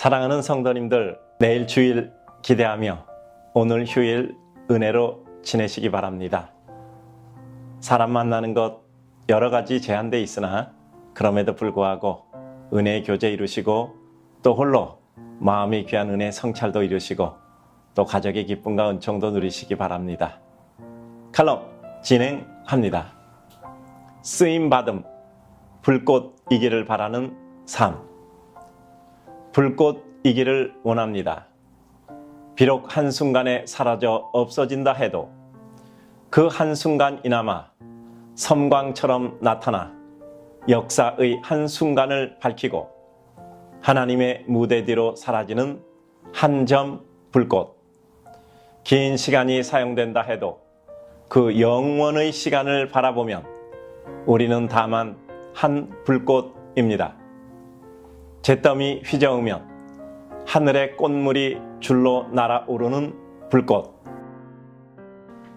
사랑하는 성도님들, 내일 주일 기대하며 오늘 휴일 은혜로 지내시기 바랍니다. 사람 만나는 것 여러 가지 제한돼 있으나 그럼에도 불구하고 은혜의 교제 이루시고 또 홀로 마음이 귀한 은혜 성찰도 이루시고 또 가족의 기쁨과 은총도 누리시기 바랍니다. 칼럼 진행합니다. 쓰임 받음 불꽃이기를 바라는 삶 불꽃이기를 원합니다. 비록 한순간에 사라져 없어진다 해도 그 한순간이나마 섬광처럼 나타나 역사의 한순간을 밝히고 하나님의 무대 뒤로 사라지는 한 점 불꽃. 긴 시간이 사용된다 해도 그 영원의 시간을 바라보면 우리는 다만 한 불꽃입니다. 잿더미 휘저으면 하늘의 꽃물이 줄로 날아오르는 불꽃.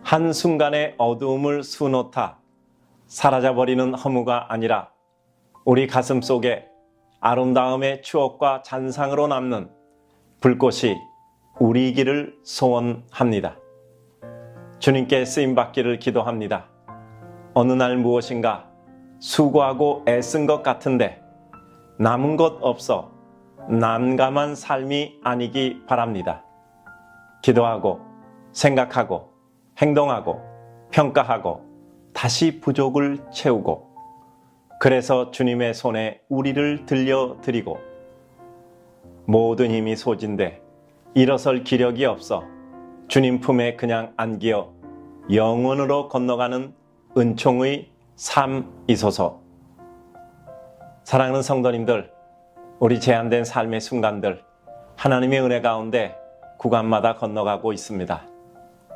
한순간의 어두움을 수놓다 사라져버리는 허무가 아니라 우리 가슴 속에 아름다움의 추억과 잔상으로 남는 불꽃이 우리이기를 소원합니다. 주님께 쓰임받기를 기도합니다. 어느 날 무엇인가 수고하고 애쓴 것 같은데 남은 것 없어 난감한 삶이 아니기 바랍니다. 기도하고 생각하고 행동하고 평가하고 다시 부족을 채우고 그래서 주님의 손에 우리를 들려드리고 모든 힘이 소진돼 일어설 기력이 없어 주님 품에 그냥 안기어 영원으로 건너가는 은총의 삶이소서. 사랑하는 성도님들, 우리 제한된 삶의 순간들 하나님의 은혜 가운데 구간마다 건너가고 있습니다.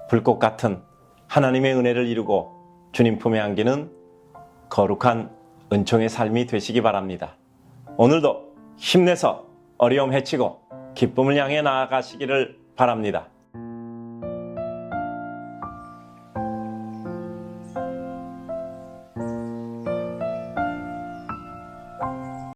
불꽃 같은 하나님의 은혜를 이루고 주님 품에 안기는 거룩한 은총의 삶이 되시기 바랍니다. 오늘도 힘내서 어려움 해치고 기쁨을 향해 나아가시기를 바랍니다.